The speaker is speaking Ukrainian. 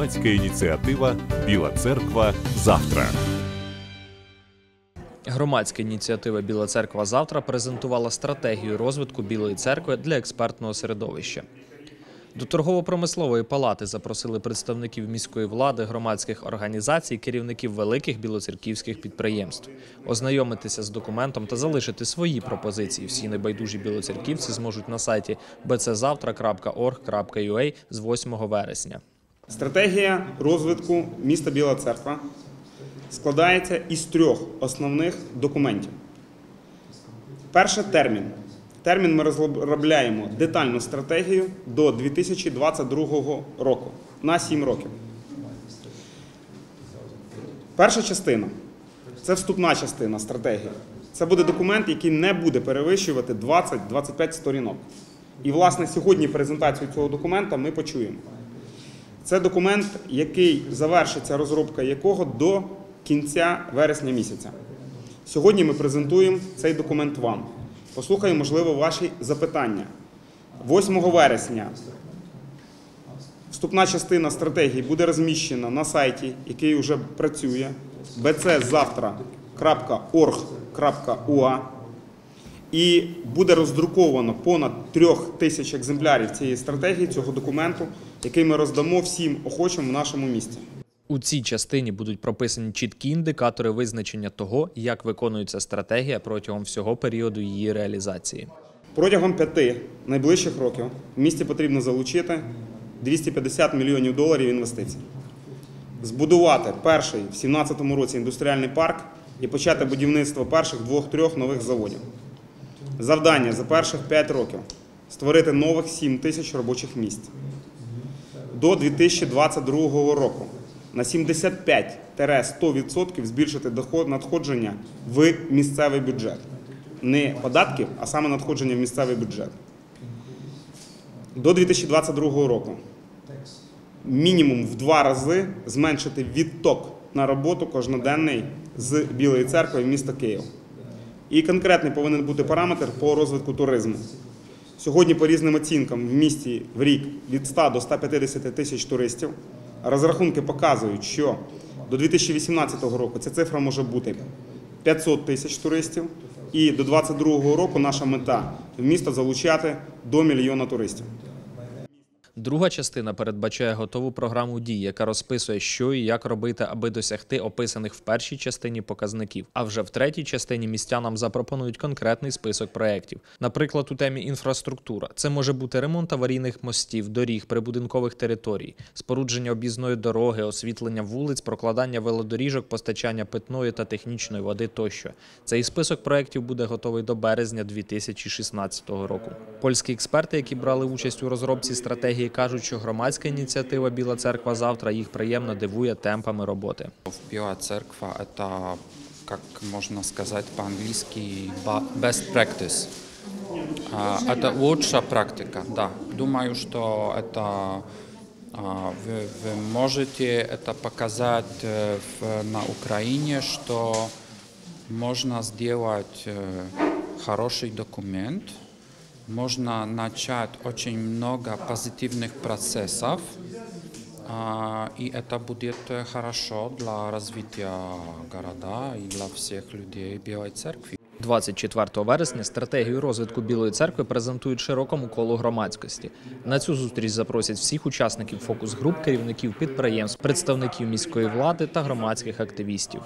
Громадська ініціатива Біла церква завтра. Громадська ініціатива Біла церква завтра презентувала стратегію розвитку Білої церкви для експертного середовища. До торгово-промислової палати запросили представників міської влади, громадських організацій, керівників великих білоцерківських підприємств. Ознайомитися з документом та залишити свої пропозиції. Всі небайдужі білоцерківці зможуть на сайті bczavtra.org.ua з 8 вересня. Стратегія розвитку міста Біла Церква складається із трьох основних документів. Перше термін. Термін ми розробляємо детальну стратегію до 2022 року на 7 років. Перша частина це вступна частина стратегії. Це буде документ, який не буде перевищувати 20-25 сторінок. І, власне, сьогодні презентацію цього документа ми почуємо. Це документ, який завершиться розробка якого до кінця вересня місяця. Сьогодні ми презентуємо цей документ вам. Послухаємо, можливо, ваші запитання. 8 вересня вступна частина стратегії буде розміщена на сайті, який вже працює bczavtra.org.ua і буде роздруковано понад трьох тисяч екземплярів цієї стратегії, цього документу, який ми роздамо всім охочим в нашому місті. У цій частині будуть прописані чіткі індикатори визначення того, як виконується стратегія протягом всього періоду її реалізації. Протягом п'яти найближчих років в місті потрібно залучити 250 мільйонів доларів інвестицій, збудувати перший в 2017 році індустріальний парк і почати будівництво перших двох-трьох нових заводів. Завдання за перших 5 років створити нових 7 тисяч робочих місць. До 2022 року на 75-100% збільшити доход надходження в місцевий бюджет. Не податків, а саме надходження в місцевий бюджет. До 2022 року мінімум в два рази зменшити відток на роботу кожноденний з Білої церкви в міста Київ. І конкретний повинен бути параметр по розвитку туризму. Сьогодні, по різним оцінкам, в місті в рік від 100 до 150 тисяч туристів. Розрахунки показують, що до 2018 року ця цифра може бути 500 тисяч туристів, і до 2022 року наша мета в місто залучати до мільйона туристів. Друга частина передбачає готову програму дій, яка розписує, що і як робити, аби досягти описаних в першій частині показників. А вже в третій частині містянам запропонують конкретний список проєктів. Наприклад, у темі інфраструктура це може бути ремонт аварійних мостів, доріг, прибудинкових територій, спорудження об'їзної дороги, освітлення вулиць, прокладання велодоріжок, постачання питної та технічної води тощо. Цей список проєктів буде готовий до березня 2016 року. Польські експерти, які брали участь у розробці стратегії, кажуть, що громадська ініціатива Біла церква завтра їх приємно дивує темпами роботи. Белая церковь – это, как можно сказать по-английски, ба- best practice. А, Это лучшая практика, да. Думаю, что это а, вы, вы можете это показать э, в- на Украине, что можно сделать э, хороший документ, можно начать очень много позитивных процессов, а, и это будет э, хорошо для развития города и для всех людей Белой Церкви. 24 вересня стратегію розвитку Білої церкви презентують широкому колу громадськості. На цю зустріч запросять всіх учасників фокус-груп, керівників підприємств, представників міської влади та громадських активістів.